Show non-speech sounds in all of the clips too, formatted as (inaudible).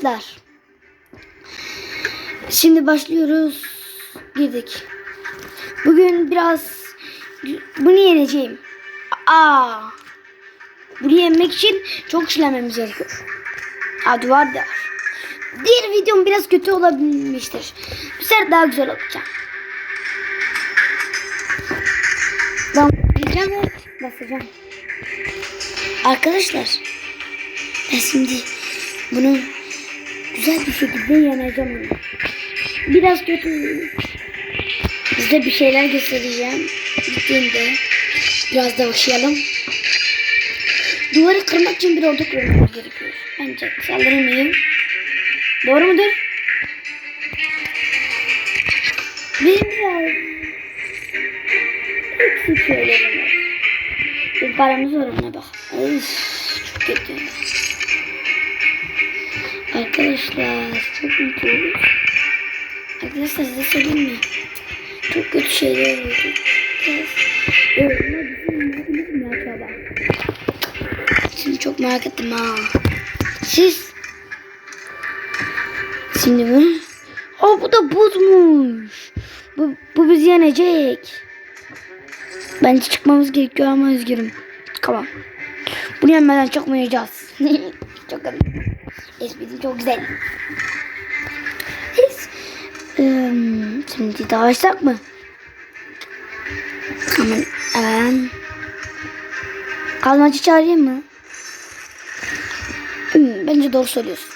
Arkadaşlar. Şimdi başlıyoruz. Girdik. Bugün biraz bunu yeneceğim. Aa. Bunu yenmek için çok işlememiz gerekiyor. Aa duvar da. Diğer videom biraz kötü olabilmiştir. Bu sefer daha güzel olacak. Ben gideceğim ve basacağım. Arkadaşlar ben şimdi bunu güzel bir şekilde yeneceğim onu. Biraz kötü. Size bir şeyler göstereceğim. Gittiğimde biraz da okuyalım. Duvarı kırmak için bir ordu kurmamız gerekiyor. Bence saldırmayayım. Doğru mudur? Biraz eksik şeylerim. Bir paramız var ona bak. Üf, çok kötü. Arkadaşlar çok mutluyuz. Arkadaşlar size söyleyeyim mi? Çok kötü şeyler oldu. Biraz bizim yapabilir mi acaba? Şimdi çok merak ettim ha. Siz? Şimdi bu. Aa bu da buzmuş. Bu, bu bizi yenecek. Bence çıkmamız gerekiyor ama üzgünüm. Tamam. Bunu yenmeden çıkmayacağız. (laughs) çok güzel. Espri çok güzel. Biz, ım, şimdi dağışsak mı? Hemen, hemen. Kazmacı çağırayım mı? Hmm, bence doğru söylüyorsun.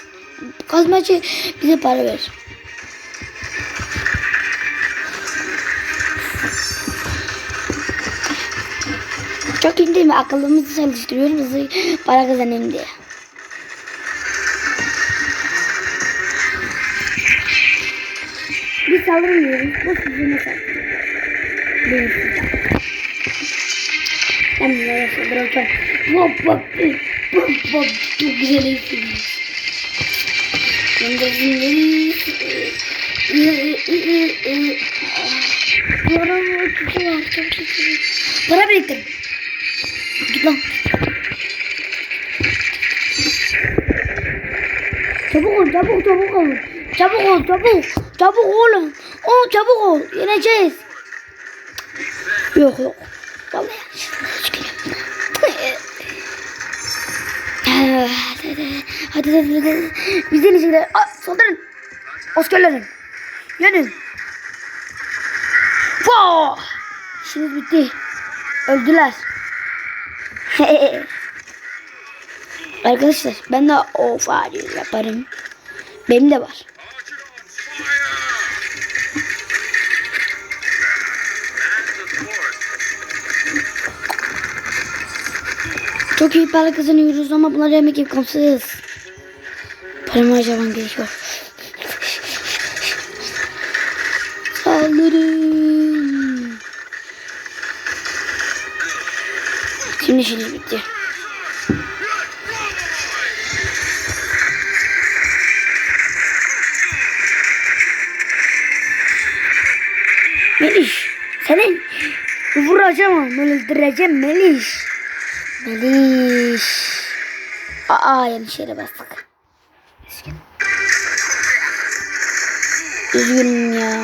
Kazmacı bize para verir. Çok iyi değil mi? Akıllımızı çalıştırıyoruz. Para kazanayım diye. Biz saldırmıyoruz. Boş yüzüne saldırıyoruz. Benim sizden. Ben bunlara saldıracağım. Hop hop hop hop. Çok güzel. Yaran ötüsü var. Çok kötü. Para biriktir. Git lan. Çabuk ol, çabuk, çabuk ol. Çabuk ol, çabuk. Çabuk oğlum. Oo, çabuk ol. Yeneceğiz. Yok yok. Vallahi yanlış. Hadi hadi hadi hadi. Bizden işler. Saldırın. Askerlerin. Yenin. Vaa! İşiniz bitti. Öldüler. (laughs) Arkadaşlar ben de o fare yaparım. Benim de var. Çok iyi para kazanıyoruz ama bunlar yemek imkansız. Paramı harcamam gerekiyor. Saldırın. Şimdi işiniz bitti. Meliş. Senin vuracağım öldüreceğim Meliş. Meliş. Aa yanlış yere bastık. Üzgünüm. Üzgünüm ya.